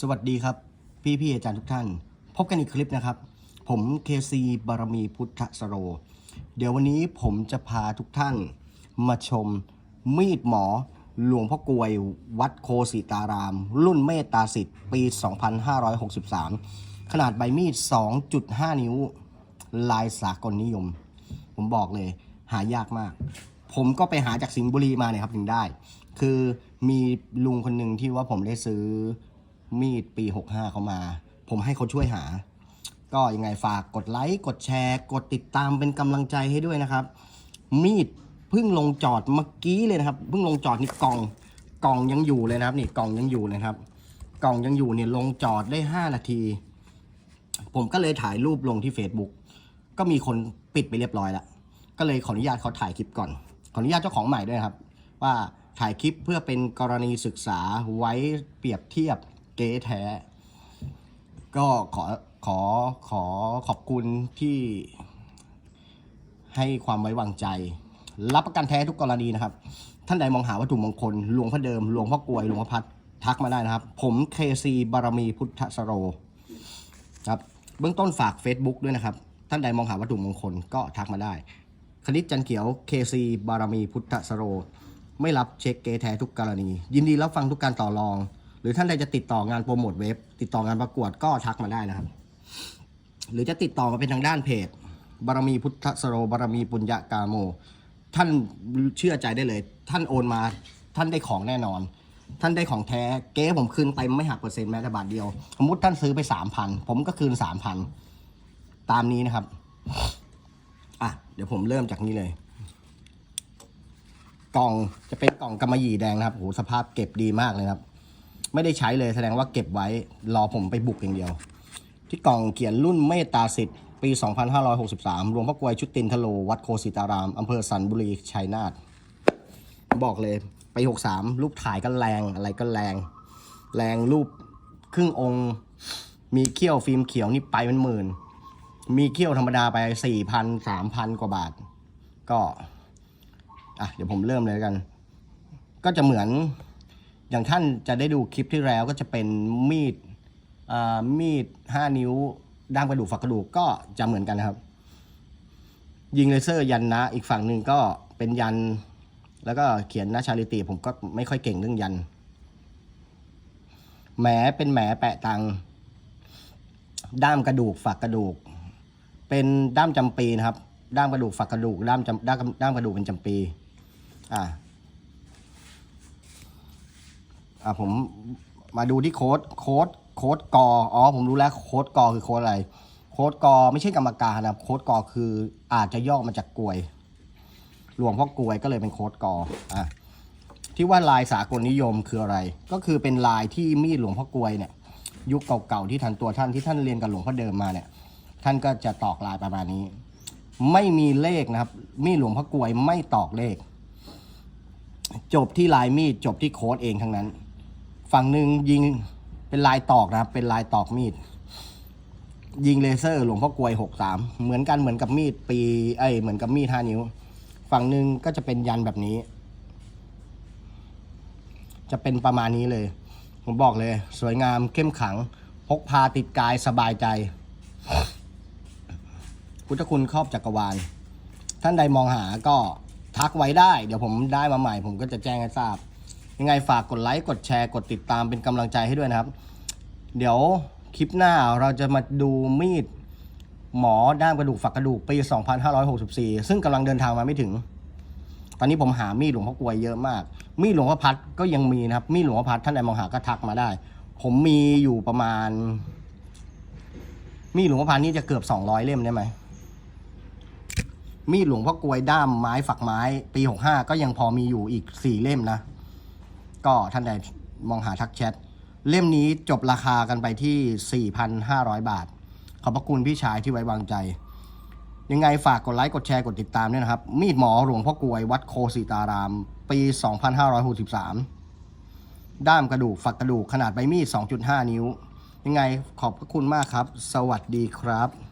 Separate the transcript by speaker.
Speaker 1: สวัสดีครับ พี่พี่ๆอาจารย์ทุกท่าน พบกันอีกคลิปนะครับ ผมเคซีบารมีพุทธสโร เดี๋ยววันนี้ผมจะพาทุกท่าน มาชมมีดหมอ หลวงพ่อกลวยวัดโคสิตาราม รุ่นเมตตาสิทธิ์ปี 2563 ขนาดใบมีด 2.5 นิ้ว ลายสากลนิยม ผมบอกเลย หายากมาก ผมก็ไปหาจากสิงห์บุรีมาเนี่ยครับถึงได้ คือมีลุงคนหนึ่งที่ว่าผมได้ซื้อ มีดปี 65 เขามา ผมให้เขาช่วยหา ก็ยังไงฝากกดไลค์กดแชร์ กดติดตามเป็นกำลังใจให้ด้วยนะครับ มีดเพิ่งลงจอดเมื่อกี้เลยนะครับเพิ่งลงจอดนี่กล่องกล่องยังอยู่เลยนะครับ นี่กล่องยังอยู่เลยครับ กล่องยังอยู่เนี่ยลงจอดได้ 5 นาที ผมก็เลยถ่ายรูปลงที่ Facebook ก็มีคนปิดไปเรียบร้อยแล้วก็เลยขออนุญาตเขาถ่ายคลิปก่อน ขออนุญาตเจ้าของใหม่ด้วยครับ ว่าถ่ายคลิปเพื่อเป็นกรณีศึกษาไว้เปรียบเทียบ เก๊แท้ ก็ขอขอขอขอบคุณที่ให้ความไว้วางใจ รับประกันแท้ทุกกรณีนะครับ ท่านใดมองหาวัตถุมงคล หลวงพ่อเดิม หลวงพ่อกลวย หลวงพ่อพัด ทักมาได้นะครับ ผมเคซีบารมีพุทธสโรครับ เบื้องต้นฝาก Facebook ด้วยนะครับ ท่านใดมองหาวัตถุมงคลก็ทักมาได้ คณิตจันเขียว KC บารมีพุทธสโร ไม่รับเช็คเกแท้ทุกกรณี ยินดีรับฟังทุกการต่อรอง รือท่านใดจะติดต่องานโปรโมทเว็บ ติดต่องานประกวดก็ทักมาได้นะครับ หรือจะติดต่อมาเป็นทางด้านเพจ บารมีพุทธสโรบารมีปุญญากาโม ท่านเชื่อใจได้เลย ท่านโอนมาท่านได้ของแน่นอน ท่านได้ของแท้เก๊ผมคืนเต็มไม่หักเปอร์เซ็นต์แม้แต่บาทเดียว สมมติท่านซื้อไปสามพันผมก็คืนสามพันตามนี้นะครับอะเดี๋ยวผมเริ่มจากนี้เลยกล่องจะเป็นกล่องกำมะหยี่แดงนะครับโหสภาพเก็บดีมากเลยครับ ไม่ได้ใช้เลยแสดงว่าเก็บไว้รอผมไปบุกอย่างเดียว ที่กล่องเขียนรุ่นเมตตาสิทธิ์ปี 2563 รวมพระกวยชุดตินทโล วัดโคสิตาราม อำเภอสันบุรีชัยนาทบอกเลยไป 63 รูปถ่ายก็แรงอะไรก็แรง แรงรูปครึ่งองค์ มีเขี้ยวฟิล์มเขียวนี่ไปเป็นหมื่น มีเขี้ยวธรรมดาไป 4,000 3,000 กว่าบาท ก็ อะ เดี๋ยวผมเริ่มเลยกัน ก็จะเหมือน อย่างท่านจะได้ดูคลิปที่แล้วก็จะเป็นมีดมีด 5 นิ้วด้ามกระดูกฝักกระดูกก็จะเหมือนกันนะครับ ยิงเลเซอร์ยันนะ อีกฝั่งหนึ่งก็เป็นยัน แล้วก็เขียนนะชาลิติผมก็ไม่ค่อยเก่งเรื่องยันแหมเป็นแหมแปะตัง ด้ามกระดูกฝักกระดูก เป็นด้ามจำปีนะครับ ด้ามกระดูกฝักกระดูก ด้ามจำด้ามด้ามกระดูกเป็นจำปี อ่า อ่าผมมาดูที่โค้ดโค้ดโค้ดกออ๋อผมรู้แล้วโค้ดกอคือโค้ดอะไร โค้ดกอไม่ใช่กรรมการนะครับโค้ดกอคืออาจจะย่อมาจากกลวยหลวงพ่อกลวยก็เลยเป็นโค้ดกออะที่ว่าลายสากลนิยมคืออะไร ก็คือเป็นลายที่มีดหลวงพ่อกลวยเนี่ย ยุคเก่าๆที่ทันตัวท่านที่ท่านเรียนกับหลวงพ่อเดิมมาเนี่ย ท่านก็จะตอกลายประมาณนี้ ไม่มีเลขนะครับ มีดหลวงพ่อกลวยไม่ตอกเลข จบที่ลายมีดจบที่โค้ดเองทั้งนั้น ฝั่งหนึ่งยิงเป็นลายตอกนะครับ เป็นลายตอกมีด ยิงเลเซอร์หลวงพ่อกลวยหกสามเหมือนกันเหมือนกับมีดปีเอ้ยเหมือนกับมีดห้านิ้ว ฝั่งหนึ่งก็จะเป็นยันแบบนี้ จะเป็นประมาณนี้เลย ผมบอกเลย สวยงามเข้มขัง พกพาติดกายสบายใจพุทธคุณครอบจักรวาล ท่านใดมองหาก็ทักไว้ได้ เดี๋ยวผมได้มาใหม่ ผมก็จะแจ้งให้ทราบ ยังไงฝากกดไลค์กดแชร์กดติดตามเป็นกำลังใจให้ด้วยนะครับ เดี๋ยวคลิปหน้าเราจะมาดูมีดหมอด้ามกระดูกฝักกระดูกปี 2564 ซึ่งกำลังเดินทางมาไม่ถึง ตอนนี้ผมหามีดหลวงพ่อกลวยเยอะมาก มีดหลวงพ่อพัดก็ยังมีนะครับ มีดหลวงพ่อพัดท่านใดมองหาก็ทักมาได้ ผมมีอยู่ประมาณ มีดหลวงพ่อพัดนี่จะเกือบ 200 เล่มได้ไหม มีดหลวงพ่อกลวยด้ามไม้ฝักไม้ ปี 65 ก็ยังพอมีอยู่อีก 4 เล่มนะ ก็ท่านใดมองหาทักแชท เล่มนี้จบราคากันไปที่ 4,500 บาท ขอบพระคุณพี่ชายที่ไว้วางใจ ยังไงฝากกดไลค์ กดแชร์ กดติดตามด้วยนะครับ มีดหมอหลวงพ่อกวยวัดโคสิตาราม ปี 2563 ด้ามกระดูกฝักกระดูกขนาดใบมีด 2.5 นิ้ว ยังไงขอบพระคุณมากครับ สวัสดีครับ